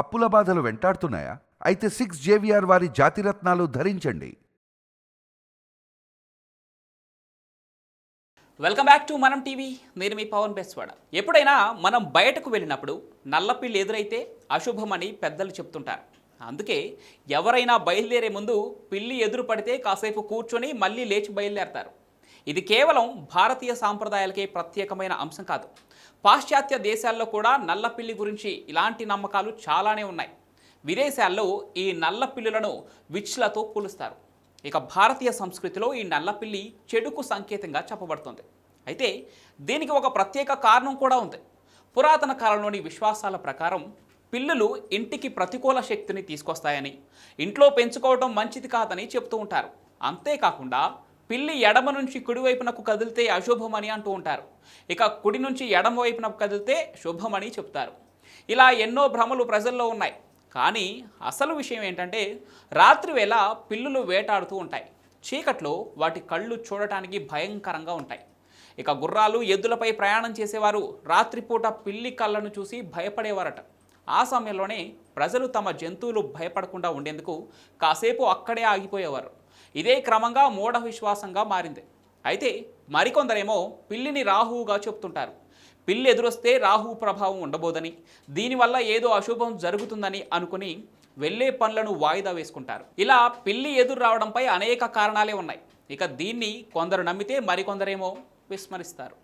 అప్పుల బాధలు వెంటాడుతున్నాయా? అయితే సిక్స్ జేవిఆర్ వారి జాతిరత్నాలు ధరించండి. వెల్కమ్ బ్యాక్ టు మనం టీవీ నేను మీ పవన్ బెస్వాడ. ఎప్పుడైనా మనం బయటకు వెళ్ళినప్పుడు నల్లపిల్లి ఎదురైతే అశుభమని పెద్దలు చెప్తుంటారు. అందుకే ఎవరైనా బయలుదేరే ముందు పిల్లి ఎదురు పడితే కాసేపు కూర్చొని మళ్ళీ లేచి బయలుదేరతారు. ఇది కేవలం భారతీయ సాంప్రదాయాలకే ప్రత్యేకమైన అంశం కాదు. పాశ్చాత్య దేశాల్లో కూడా నల్లపిల్లి గురించి ఇలాంటి నమ్మకాలు చాలానే ఉన్నాయి. విదేశాల్లో ఈ నల్లపిల్లులను విచ్లతో పోలుస్తారు. ఇక భారతీయ సంస్కృతిలో ఈ నల్లపిల్లి చెడుకు సంకేతంగా చెప్పబడుతుంది. అయితే దీనికి ఒక ప్రత్యేక కారణం కూడా ఉంది. పురాతన కాలంలోని విశ్వాసాల ప్రకారం పిల్లులు ఇంటికి ప్రతికూల శక్తిని తీసుకొస్తాయని ఇంట్లో పెంచుకోవడం మంచిది కాదని చెప్తూ ఉంటారు. అంతేకాకుండా పిల్లి ఎడమ నుంచి కుడివైపునకు కదిలితే అశుభమని అంటూ ఉంటారు. ఇక కుడి నుంచి ఎడమ వైపునకు కదిలితే శుభమని చెప్తారు. ఇలా ఎన్నో భ్రమలు ప్రజల్లో ఉన్నాయి. కానీ అసలు విషయం ఏంటంటే రాత్రి వేళ పిల్లులు వేటాడుతూ ఉంటాయి. చీకట్లో వాటి కళ్ళు చూడటానికి భయంకరంగా ఉంటాయి. ఇక గుర్రాలు ఎద్దులపై ప్రయాణం చేసేవారు. రాత్రిపూట పిల్లి కళ్ళను చూసి భయపడేవారట. ఆ సమయంలోనే ప్రజలు తమ జంతువులు భయపడకుండా ఉండేందుకు కాసేపు అక్కడే ఆగిపోయేవారు. ఇదే క్రమంగా మూఢ విశ్వాసంగా మారింది. అయితే మరికొందరేమో పిల్లిని రాహువుగా చెప్తుంటారు. పిల్లి ఎదురొస్తే రాహు ప్రభావం ఉండబోదని దీనివల్ల ఏదో అశుభం జరుగుతుందని అనుకుని వెళ్ళే పనులను వాయిదా వేసుకుంటారు. ఇలా పిల్లి ఎదురు రావడంపై అనేక కారణాలే ఉన్నాయి. ఇక దీన్ని కొందరు నమ్మితే మరికొందరేమో విస్మరిస్తారు.